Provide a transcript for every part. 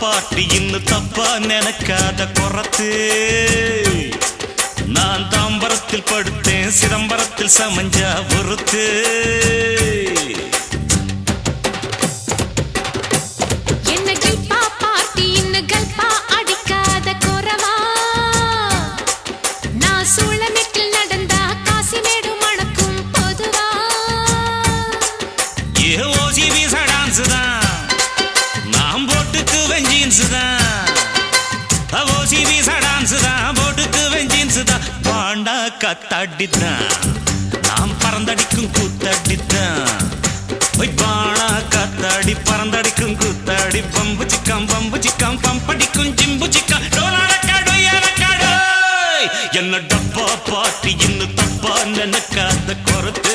பாட்டு இன்னும் தப்பா நினைக்காத குறத்து நான் தாம்பரத்தில் படுத்தேன் சிதம்பரத்தில் சமஞ்சா பொறுத்து. காத்தாடிதான் நாம் பறந்தடிக்கும் கூத்தாடிதான் போய் பாழா காத்தாடி பறந்தடிக்கும் கூத்தாடி பம்பு சிக்காம் பம்பு சிக்காம் பம்படிக்கும் ஜிம்பு சிக்காம். என்ன டப்பா பாட்டி இன்னும் தப்பா நினைக்காத குறத்து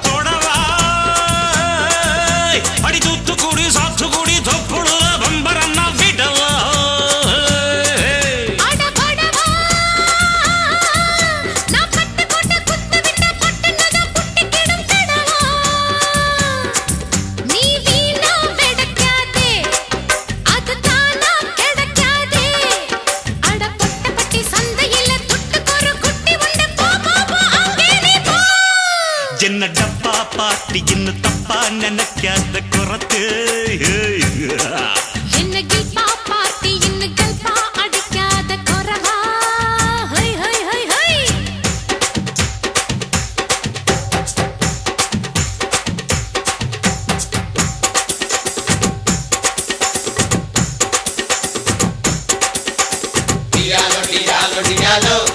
என்ன டப்பா பாட்டி இன்னும் தப்பா நினைக்காத குறத்து என்ன கில்பா பாட்டி இன்னும் கில்பா அடிக்காத குறகா Dialogue, dialogue, dialogue.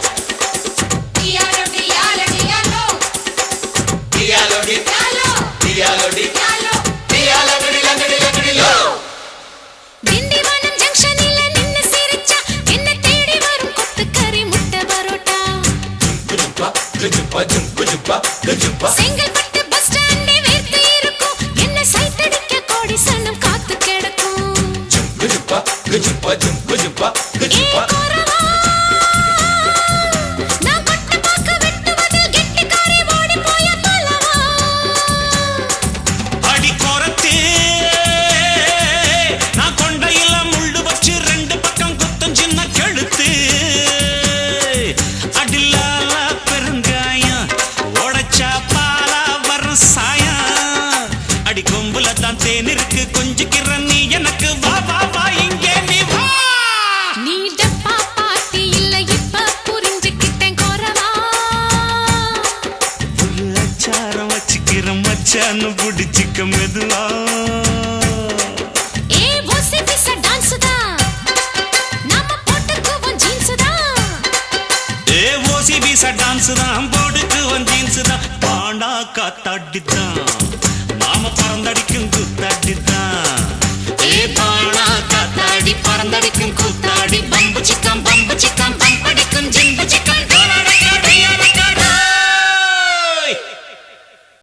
But. இயக்கம் மெதுவா டான்ஸ் தான் போடுக்கு வந்தீன்ஸ் தான் பாண்டா காத்தாட்டித்தான் நாம பறந்தடிக்கும் குத்தாட்டித்தான்